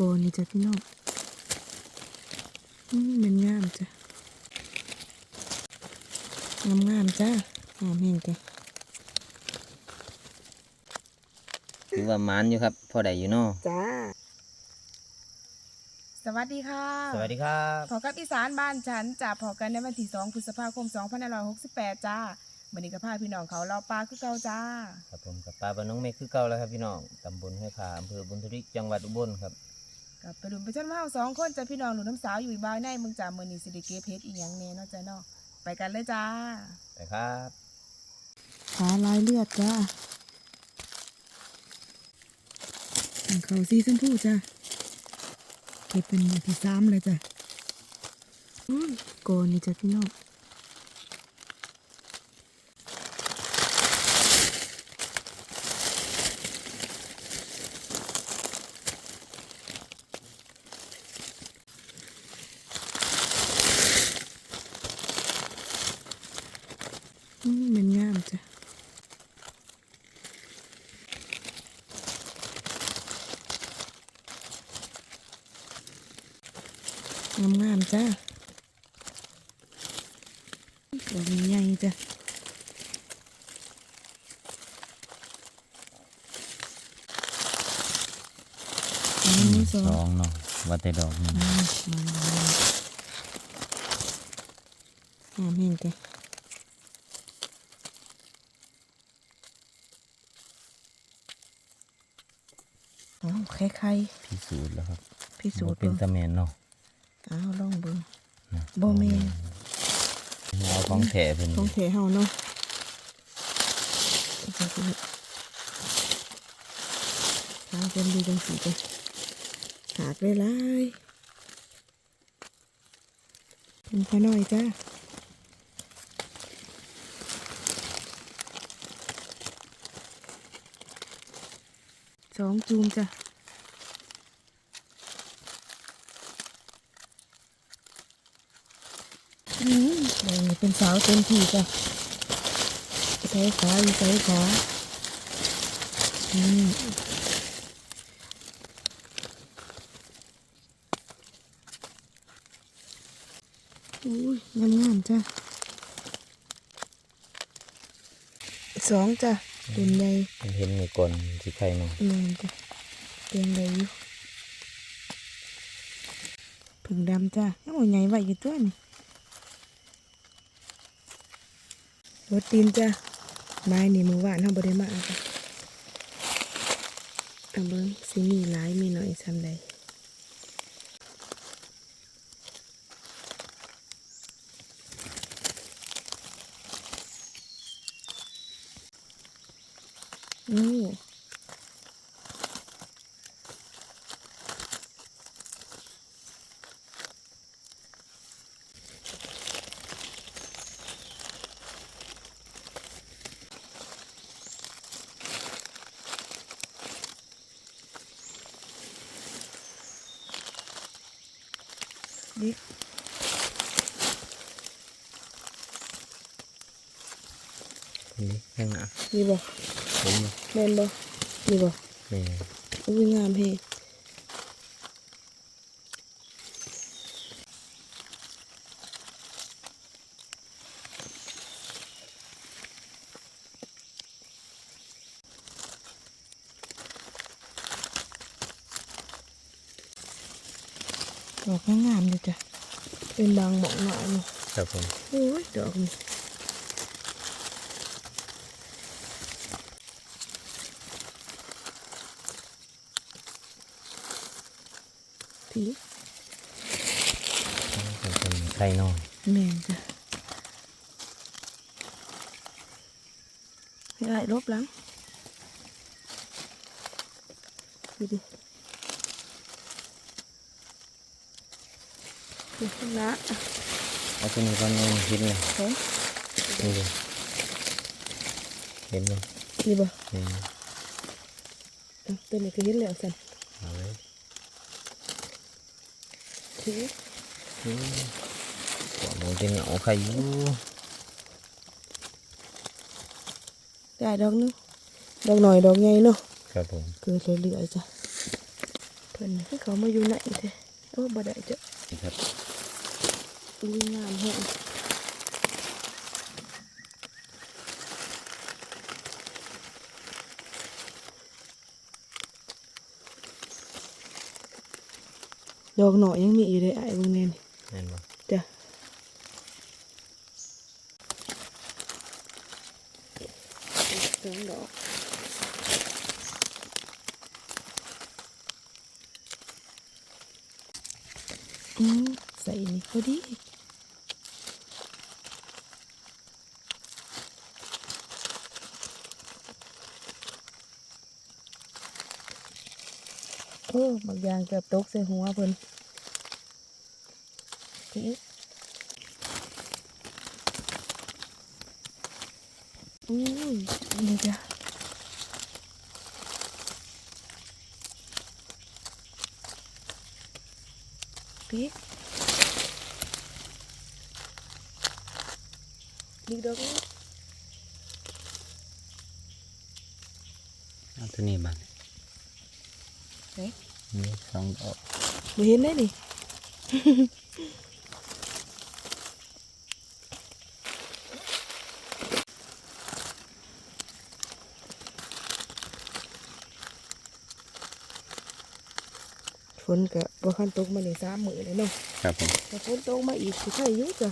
กอนี่จ้ะพี่น้องอืมมันงามจ้ะงามงามๆจ้ะงามเห็นจ้ะถือว่ามันอยู่ครับพอได้อยู่เนาะจ้า สวัสดีค่ะ สวัสดีครับพอกับอีสานบ้านฉันจะพอกันในวันที่2พฤษภาคม2568จ้าบันนี้ก็พาพี่น้องเขาเราปลาคือเก่าจ้า ครับผมกับปลาบ้านน้องเมฆคือเก่าแล้วครับพี่น้องตำบลห้วยขาอำเภอบุญทริกจังหวัดอุบลครับ กับไปดุมไปจันมาเฮาสองคนจ้ะพี่น้องหนูน้ำสาวอยู่อีกบ้านในเมืองจ่ามือนีสิริเกเพชรอีหยังแน่เนาะจ้ะเนาะไปกันเลยจ้าไปครับขาลายเลือดจ้าเขาซีชมพูจ้าเก็บเป็นมือที่สามเลยจ้ะอืมโกนี่จ้ะพี่น้อง มมันงามจ้ะงามงามๆจ้าดอกใหญ่ๆจ้ะอันนี้สองสองเนาะว่าแต่ดอกนี่อ่ามาเลยงามเห็นจ้ะ อ๋อไข่ไข่พิสูจน์แล้วครับพิสูจน์บ่เป็นเบิ่งตะแมนเนาะอ้าวลองเบิ่งนะบ่แม่นเอาของแถเพิ่นของเทเฮาเนาะก็คือทางเป็นดีจังสีจ้ะหากได้หลายเป็นพอน้อยจ้า องจูมจ้ะอืมแดงนี่เป็นสาวเต็มที่จ้ะใช้ขาอยู่ใช้ขาอืมอุ้ยงามงามๆจ้ะสองจ้ะ เป็นใหญ่เห็นมีกลนสิไข่เนาะแมนจ้ะเตียงใดอยู่ผึ่งดำจ้ะยังบ่ใหญ่ไว้อยู่ตัวนี่รถตีนจ้ะไม้นี่มือวานเฮาบ่ได้มาเอาจ้ะเอาเบิ่งสิมีหลายมีน้อยซำใด โอ้ดินี่ข้างหน้านี่บ่ ผมแม่นบ่นี่บ่แม่อุ้ยงามเฮดอกงามๆเลยจ้ะเป็นบางหมองหน่อยนี่ครับผมโอ้ยดอกนี่ผี เป็นไข่น้อยแม่นจ้ะให้ไอ้ลบหลังดูดิดูข้างหน้าเอาตัวนี้ก่อนนี่เห็นเลยเฮ้ยนี่เลยเห็นไหมนี่บ่นี่เอาตัวนี้ก็เห็นแล้วสันเอาเลยถืออื มก่อนมันจะเหงาไข่อยู่ได้ดอกนึงดอกหน่อยดอกใหญ่เนาะครับผมเกิดเรื่อยๆจ้ะผพิ่นคือเขามาอยู่ไหนแท้โอ้บ่ได้จ้ะนี่ครับอุ้ยงามแฮงดอกหน่อยยังมีอยู่เลยไอ้ายเบางแน่นแม่นบ่ จ้ะสองดอกอืมใส่นี่พอ ดีโอ้บางอย่างเกือบตกใส่หัวเพิ่นพี่อุ้ยนี่จ้ะพี่ ดีดอกนี้เอาตัวนี้บัดเฮ้ยนี่สองดอกบ่เห็นได้นี่ฝนก็บ่คันตกมาในสามมื้อเลยเนาะครับผมแต่ฝนตกมาอีกสิใช่อยู่จ้ะ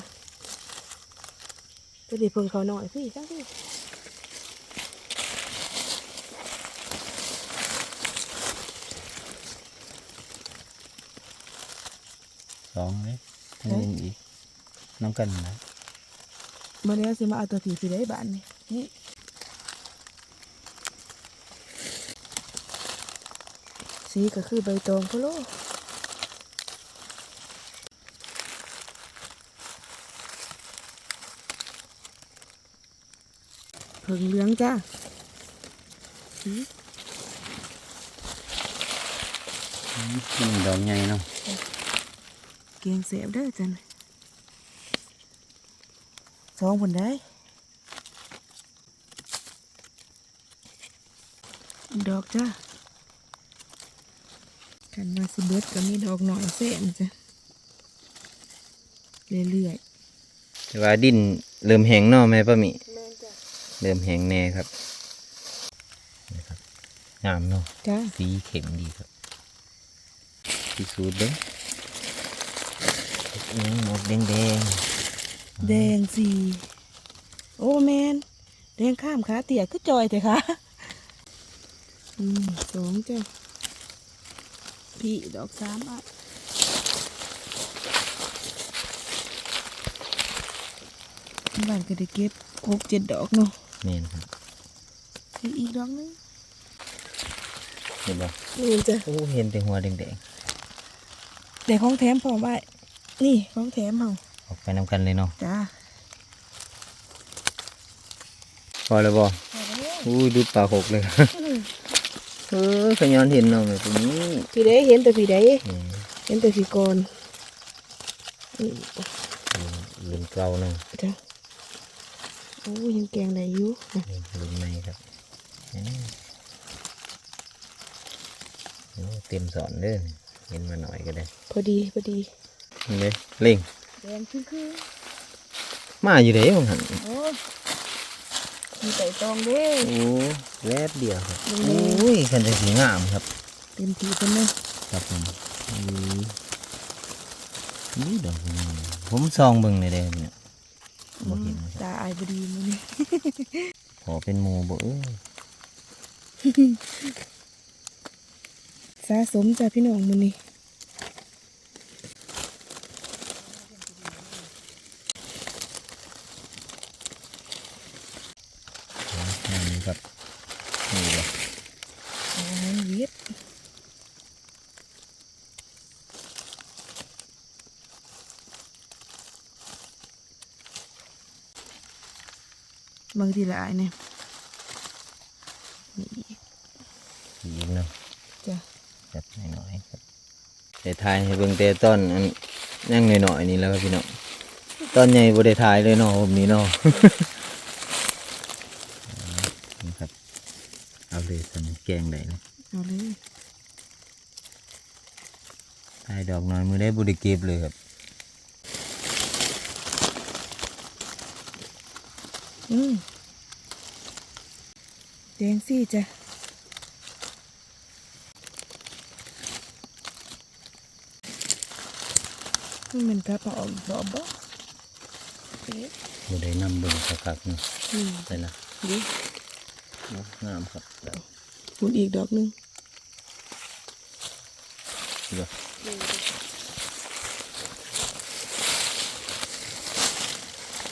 จะได้เพิ่งเขาหน่อยพี่จังพี่สองเลยทั้งนี้อีกน้ำกันนะมาแล้วสิมาเอาตัวผีสิได้บ้านนี่นี่สีก็คือใบตองพะโล เพิ่งเหลืองจ้าสีนี่ดอกใหญ่เนาะเกียงเสียบเด้อจันสองคนได้ดอกจ้ากันมาสิเบิดก็มีดอกหน่อยแสนจ้ะเรื่อยแต่ว่าดินเริ่มแห้งเนาะแม่ป้าหมีๆแม่นจ้ะ เริ่มแห้งแน่ครับนี่ครับงามเนาะจ้าสีเข็มดีครับสีสูดเด้งนี่หมดแดงแดงแดงสีโอ้แมนแดงข้ามขาเตี่ยคือจอยแต่ค่ะอืมสองจ้ะพี่ดอกสามอะบ้านก็ได้เก็บหกเจ็ดดอกเนาะๆ นี่นะครับพี่อีกดอกหนึงเห็นบ่นี่จ้ะโอ้เห็นแต่หัวแดงแดงแต่ของแถมพอไว้นี่ของแถมเฮาๆออกไปนำกันเลยเนาะจ้าพอแล้วบ่อู้ยดูดปากหกเลยเออขย้อนเห็นเนาะแม่ตัวนี้พี่ได้เห็นแต่พี่ได้นี่เห็นแต่พี่ก่อนนี่ลืมเก่าเนาะจ้ะ โอ้ยยังแกงได้อยู่อะนี่ลืมในครับอืมโอ้เต็มสอนเด้อนี่เห็นมาหน่อยก็ได้ พอดีพอดีนี่เลยเล่งแดงคือคือมาอยู่เด้ของหันโอ้ยมีไต่ตองเด้โอ้แวบเดียวครับอืโอม้ยคันจะสีงามครับเต็มทีเป็นเลยครับผมอืมนี่ดอกนี้ผมซองเบิ่งเลยเด้อเนี่ย บ่เห็นครับตาอายบดีมื้อนี้ขอเป็นหมูบ่เอ้ยสะสมจ้ะพี่น้องมื้อนี้นี่ครับนี่บ่ โอ้ยเวียด บางทีละอายเนี่ยนี่ยิงเนาะจ้ะจับหน่อยๆครับแต่ทายให้เบิ่งแต่ต้นอันยังหน่อยๆนี่แล้วครับพี่น้องต้นใหญ่บ่ได้ทายเลยเนาะผมนี้เนาะนี่ครับเอาเลยสันแกงได้เลยเอาเลยถ่ายดอกน้อยมือได้บุได้เก็บเลยครับ อืมแดงซี่จ้ะมันกลับมาออกดอกบ่เอ๊ะบุได้นำเบิ่งสักพักหนึงอืมได้ละดีโอ้งามครับได้หมุนอีกดอกหนึงเดี๋ยว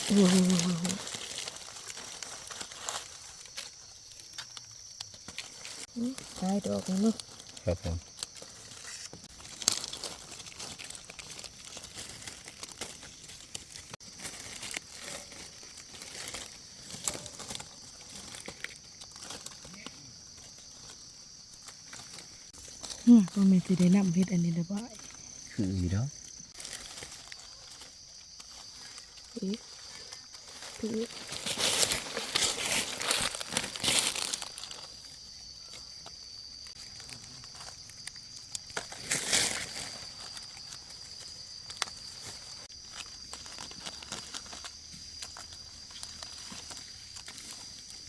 โอ้โห อืมได้ดอกแล้วเนาะครับผมอืมก็ไม่สิได้นำเฮ็ดอันนี้เลยบ่ายคืออีแล้วอีกพี่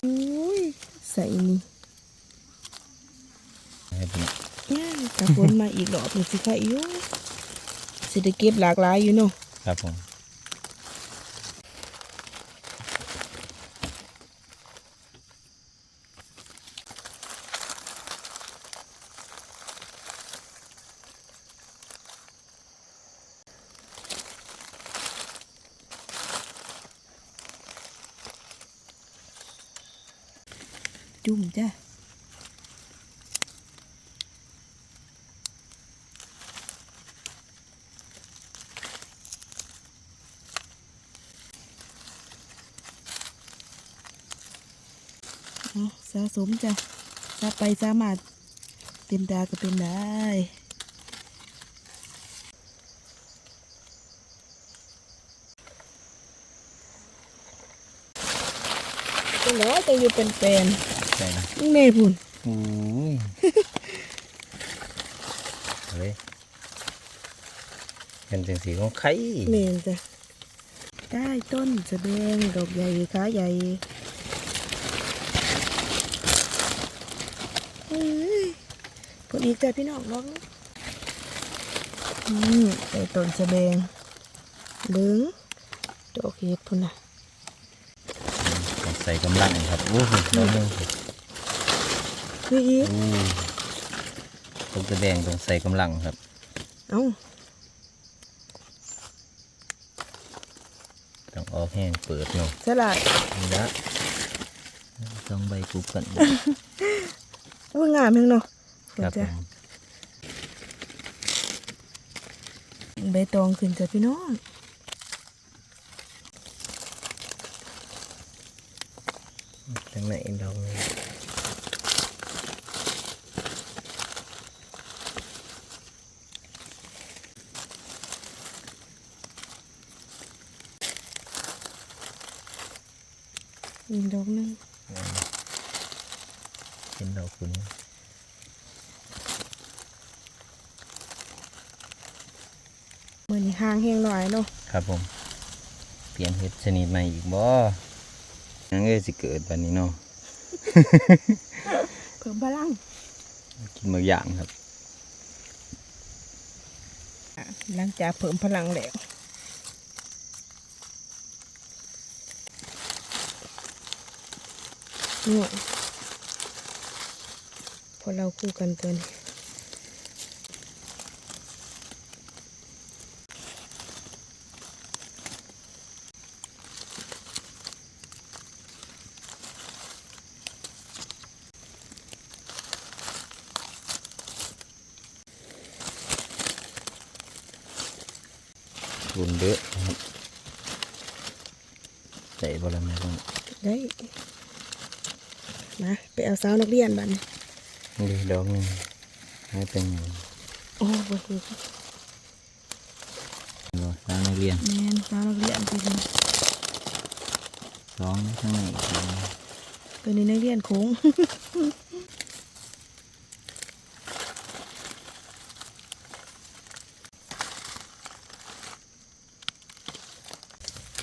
อุ้ยใส่นี่ ให้พี่น้อง ย่า ถ้าฝนมาอีกรอบนี่สิค่ะอยู่สิได้เก็บหลากหลายอยู่เนาะครับผมจุ่มจ้ะเอา สะสมจ้ะสะไปสามารถเต็มดาก็เป็นได้เป็นร้อยจะอยู่เป็นเป็นได้ละแม่พุ่นโอ้ยเฮ้ยเป็นจังสีของไข่แม่นจ้ะได้ต้นสะแบงดอกใหญ่ขาใหญ่เฮ้ย พอดีจ้ะพี่น้องลองนะอืมได้ต้นสะแบงเหลืองดอกเห็ดพุ่นน่ะต้องใส่กำลังครับโอ้โหดอกหนึงคืออีกโอ้ต้นกระแดงต้องใส่กำลังครับเอ้าต้องออกแห้งเปิดเนาะสลัดนี่ละต้องใบกุบกันอุ้ยงามแฮงเนาะ ครับผจ้ะมใบตองขึ้นจ้ะพี่น้องทั้งในดอกนึงอีกดอกหนึงเป็นดอกคุณ มือนี้ ห่างแห้งหน่อยเนาะครับผม เปลี่ยนเห็ดชนิดใหม่อีกบ่ยังเอ้ยสิเกิดวันนี้เนาะ เพิ่มพลังกินบางอย่างครับ หลังจากเพิ่มพลังแล้วนี่พอเราคู่กันตัวนี้ มาไปเอาสาวนักเรียนบันดีดอกหงให้เป็นโอ้โหสาวนักเรียนแมนสาวนักเรียนไปเลยสองข้างในเป็นนักเรียนโค้ง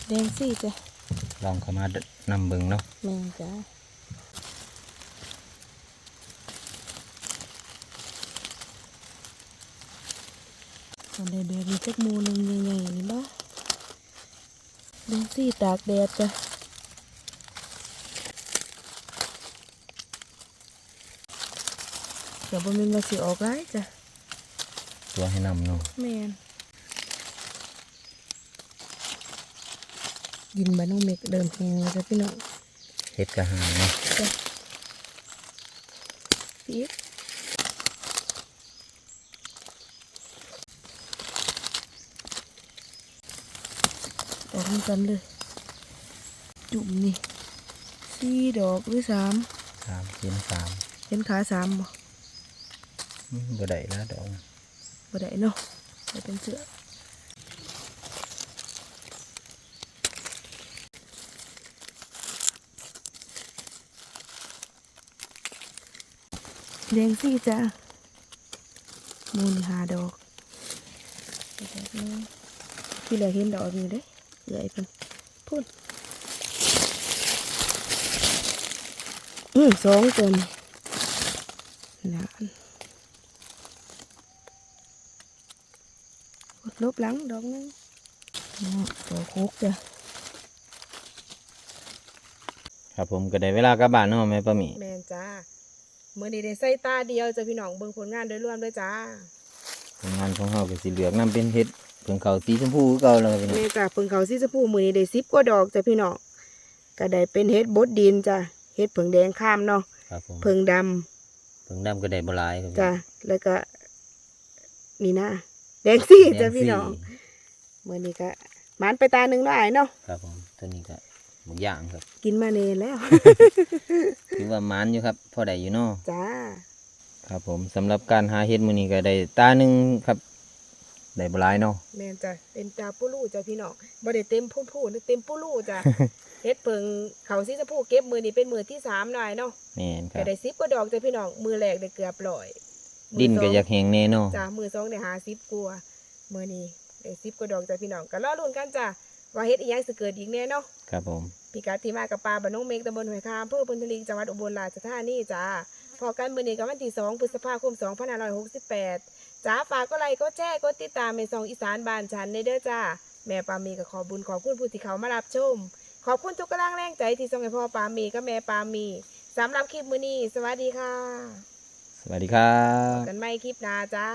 แดงสี่จ้ะ ลองเข้ามานำเบิ่งเนาะแม่นจ้ะตอนได้แบบนี้จักหมูหนึ่งใหญ่ๆนี่บ้าแดงสี่ตากแดดจ้ะเดี๋ยวบนมันมาสิออกไรจ้ะตัวให้นำเนาะแม่น ยินบานุเมกเดิมแหงเลยจ้ะพี่น้องเฮ็ดกระหางเนาะปี๊ดออกเหมือนกันเลย จุ่มนี่สี่ดอกหรือสามสามชิ้นสามเห็นขาสามบ่อืมบ่ได้แล้วดอกบ่ได้เนาะบ่เป็นเสือ แดงสี่จ้ะมูลหาดอกไปแบบนี้ที่เหลือเห็นดอกอยู่เด้เหลือไอ้เพิ่นพุ่นอืมสองจนนานกดลบหลังดอกหนึงเนาะดอกคุกจ้ะครับผมก็ได้เวลากลับบ้านเนาะแม่ป้าหมีแมนจ้า เมื่อนี้ได้ใส่ตาเดียวจ้ะพี่น้องเบิ่งผลงานโดยรวมด้วยจ้าผลงานของเฮาก็สิเหลือกนํเป็นเฮ็ดเพิ่งเข้าสีชมพูคือเก่าแล้วครับพี่น้องแม่จ้าเพิ่งเขาซีสพูมือนี้ได้สิบกว่าดอกจ้ะพี่น้องก็ได้เป็นเฮ็ดบดดินจ้ะเฮ็ดเผิงแดงข้ามเนาะครับผมเผิงดเพิ่งดำก็ได้บ่หลายครับำจ้ะแล้วก็นี่นะแดงซี่แดจ้ะงพี่สีน้องมื่อนี้ก็หมันไปตาหนึ่งแล้วไอ้เนาะครับผมตัวนี้ก็ หมกย่างครับ กินมาเนแล้ว ถือว่ามันอยู่ครับพอได้อยู่เนาะจ้า ครับ ผมสำหรับการหาเฮ็ดมื้อนี้ก็ได้ตาหนึงครับได้บ่หลายเนาะ แม่นจ้ะเป็นตาปูลู่จ้ะพี่น้องบ่ได้เต็มพูนพูนเต็มปูลู่จ้ะ เฮ็ดเผิงเขาซีสพูเก็บมือนี้เป็นมือที่สามหน่อยเนาะแม่นคก็รับได้สิบกว่าดอกจ้ะพี่น้องมือแรกได้เกือบร้อยมืดินก็สงอยากแห้งแน่เนาะ จ้ะมือสองได้หาสิบกว่ามือนี้ได้สิบกว่าดอกจ้ะพี่น้องก็รอลุ้นกันจ้ะ ว่าเฮ็ดอีหยังสิเกิดอีกแน่เนาะครับผมพิกัดที่มากับปลาบ้านน้องเมกตำบลหอยคามอำเภอพุนทลีจังหวัดอุบลราชธานีจ้าพอกันมื้อนี้ก็วันที่2พฤษภาคม2568จ้าฝากก็ไลค์ก็แชร์ก็ติดตามในซองอีสานบ้านฉันในเด้อจ้าแม่ปามีก็ขอบุญขอบคุณผู้ที่เขามารับชม ขอบคุณทุกกำลังแรงใจที่ส่งให้พ่อปามีกับแม่ปามีสำหรับคลิปมื้อนี้สวัสดีค่ะ สวัสดีครับกันใหม่คลิปหน้าจ้า